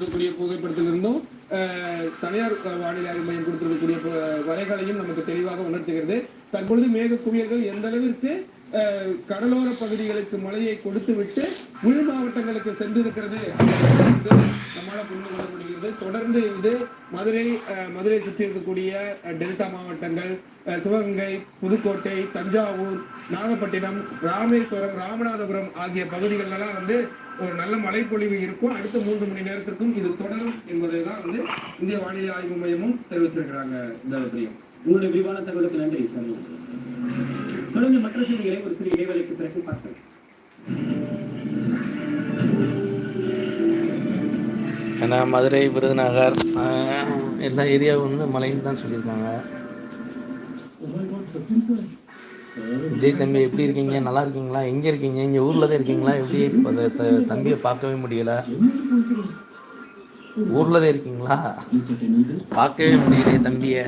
இருக்கக்கூடிய புகைப்படத்திலிருந்தும் தனியார் வானிலை ஆய்வு மையம் கொடுத்திருக்கக்கூடிய வரைகளையும் நமக்கு தெளிவாக உணர்த்துகிறது. தற்பொழுது மேக குவியல்கள் எந்த அளவிற்கு கடலோர பகுதிகளுக்கு மழையை கொடுத்து விட்டு உள் மாவட்டங்களுக்கு சென்றிருக்கிறது நம்மளால் புரிந்து கொள்ள முடிகிறது. தொடர்ந்து இது மதுரை அஹ், மதுரை சுற்றி இருக்கக்கூடிய டெல்டா மாவட்டங்கள் அஹ், சிவகங்கை புதுக்கோட்டை தஞ்சாவூர் நாகப்பட்டினம் ராமேஸ்வரம் ராமநாதபுரம் ஆகிய பகுதிகளெல்லாம் வந்து ஒரு நல்ல மழைப்பொழிவு இருக்கும். அடுத்த மூன்று மணி நேரத்திற்கும் இது தொடரும் என்பதை தான் வந்து இந்திய வானிலை ஆய்வு மையமும் தெரிவிச்சிருக்கிறாங்க இந்த பிரியம் உங்களுடைய விரிவான தகவலுக்கு நன்றி சார் தொடர்ந்து மற்ற செய்திகளை ஒரு சிறிய இடைவேளைக்கு பிறகு பார்க்கலாம் ஏன்னா மதுரை விருதுநகர் எல்லா ஏரியாவும் வந்து மழைன்னு தான் சொல்லியிருக்காங்க. விஜய் தம்பி எப்படி இருக்கீங்க? நல்லா இருக்கீங்களா? எங்கே இருக்கீங்க? இங்கே ஊரில் தான் இருக்கீங்களா? எப்படி இப்போ தம்பியை பார்க்கவே முடியல. ஊரில் தான் இருக்கீங்களா? பார்க்கவே முடியலையே தம்பியை?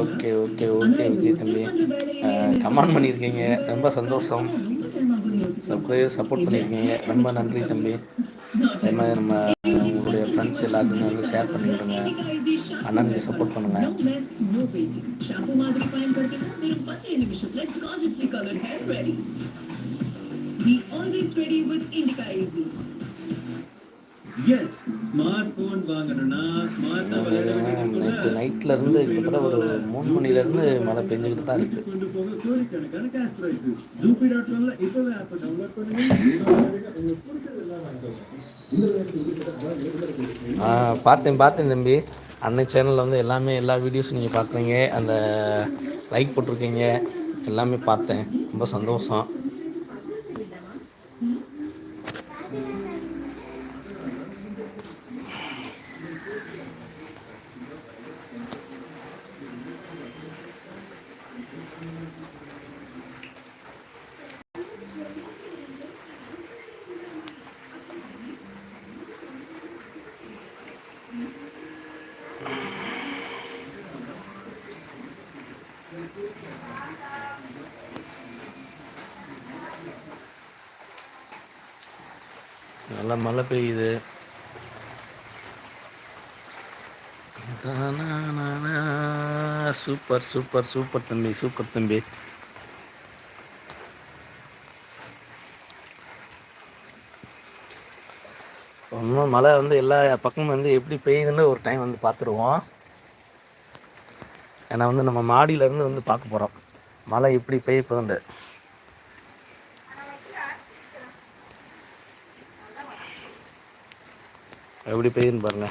ஓகே ஓகே ஓகே விஜய் தம்பி. கமெண்ட் பண்ணியிருக்கீங்க. ரொம்ப சந்தோஷம். ரொம்ப சப்போர்ட் பண்ணியிருக்கீங்க ரொம்ப நன்றி தம்பி. அதே மாதிரி நம்ம உங்களுடைய ஃப்ரெண்ட்ஸ் எல்லாத்துக்குமே வந்து ஷேர் பண்ணி விடுங்க அண்ணனுக்கு சப்போர்ட் பண்ணுங்க. We always ready with Indica Easy. Yes smart phone வாங்கணும்னா ஸ்மார்ட் நேற்று நைட்ல இருந்து கிட்டத்தட்ட ஒரு மூணு மணில இருந்து மழை பெஞ்சுக்கிட்டு தான் இருக்கு. கொண்டு போக கோடிக்கணக்கான கேஷ் பிரைஸ் ஜூபி டாட் காம்ல இப்பவே ஆப் டவுன்லோட் பண்ணுங்க. ஆ, பார்த்தேன் பார்த்தேன் தம்பி. அன்னை சேனலில் வந்து எல்லாமே எல்லா வீடியோஸும் நீங்கள் பார்க்குறீங்க. அந்த லைக் போட்டிருக்கீங்க. எல்லாமே பார்த்தேன். ரொம்ப சந்தோஷம். நல்லா மழை பெய்யுது. சூப்பர் சூப்பர் சூப்பர் தம்பி சூப்பர் தம்பி. ஒன்றும் மழை வந்து எல்லா பக்கமும் வந்து எப்படி பெய்யுதுன்னு ஒரு டைம் வந்து பார்த்துருவோம். ஏன்னா வந்து நம்ம மாடியிலேருந்து வந்து பார்க்க போகிறோம் மழை எப்படி பெய்ய போகுதுண்டு எப்படி பெய்யுதுன்னு பாருங்க.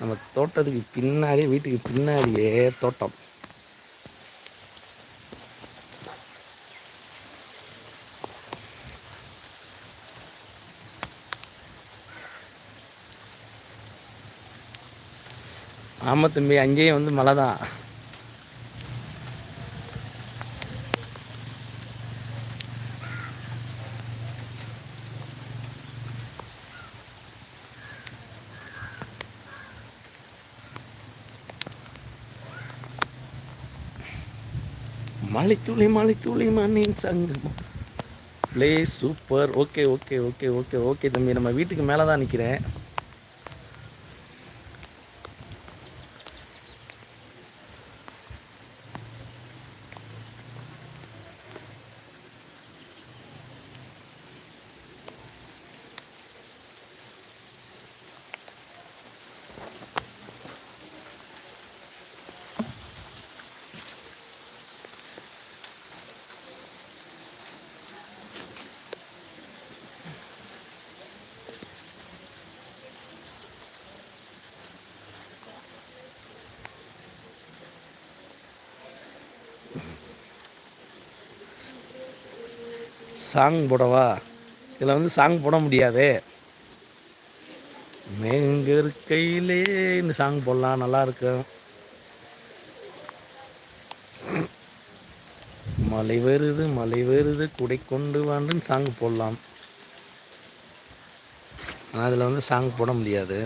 நம்ம தோட்டத்துக்கு பின்னாடி வீட்டுக்கு பின்னாடியே தோட்டம். ஆமாம் தம்பி அங்கேயும் வந்து மழை தான் மலைத்துளி மலைத்துளி மண்ணின் சங்கம். Play super okay okay okay okay okay தம்பி. நம்ம வீட்டுக்கு மேலே தான் நிற்கிறேன் சாங் போடவா? இதில் வந்து சாங் போட முடியாதே. மேங்க இருக்கையிலே இந்த சாங் போடலாம் நல்லா இருக்கும். மலை வருது மலை வருது குடை கொண்டு வாண்டுன்னு சாங் போடலாம். ஆனால் அதில் வந்து சாங் போட முடியாது.